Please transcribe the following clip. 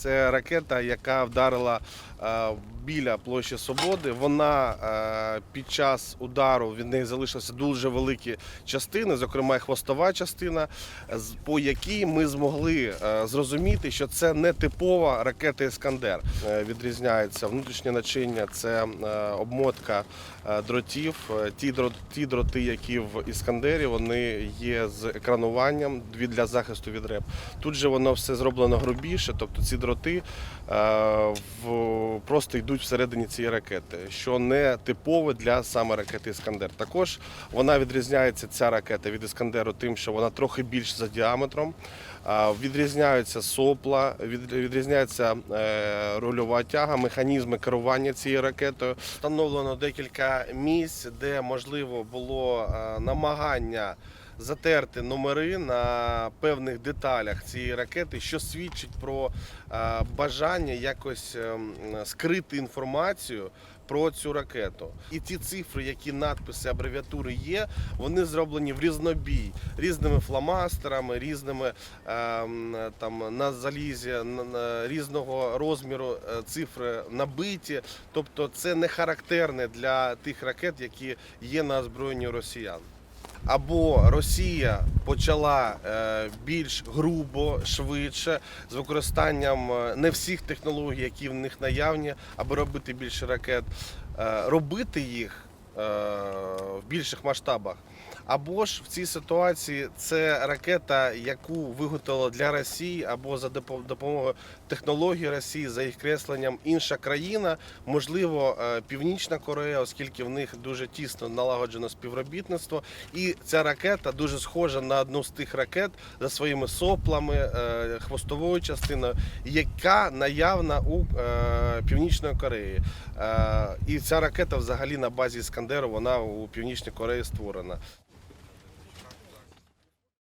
Це ракета, яка вдарила е, біля площі Свободи. Вона е, під час удару від неї залишилися дуже великі частини, зокрема хвостова частина, по якій ми змогли е, зрозуміти, що це не типова ракета Іскандер. Відрізняється внутрішнє начиння, це обмотка дротів. Ті, дро- ті дроти, які в Іскандері, вони є з екрануванням для захисту від реп. Тут же воно все зроблено грубіше, тобто ці дроти е, в, просто йдуть всередині цієї ракети, що не типове для саме ракети Іскандер. Також вона відрізняється ця ракета від Іскандеру тим, що вона трохи більш за діаметром. Відрізняються сопла, відрізняється е, рульова тяга, механізми керування цією ракетою. Встановлено декілька місць, де можливо було е, намагання затерти номери на певних деталях цієї ракети, що свідчить про е, бажання якось ем, скрити інформацію. Про цю ракету і ті цифри, які надписи, абревіатури є, вони зроблені в різнобій різними фломастерами, різними ем, там на залізі, різного розміру е, цифри набиті. Тобто, це не характерне для тих ракет, які є на озброєнні росіян. Або Росія почала е, більш грубо, швидше, з використанням е, не всіх технологій, які в них наявні, аби робити більше ракет, е, робити їх в більших масштабах. Або ж в цій ситуації це ракета, яку виготовила для Росії, або за допомогою технологій Росії, за їх кресленням інша країна, можливо, е, Північна Корея, оскільки в них дуже тісно налагоджено співробітництво. І ця ракета дуже схожа на одну з тих ракет за своїми соплами, е, хвостовою частиною, яка наявна у е, Північної Кореї. І ця ракета взагалі на базі Іскандеру, вона у Північній Кореї створена.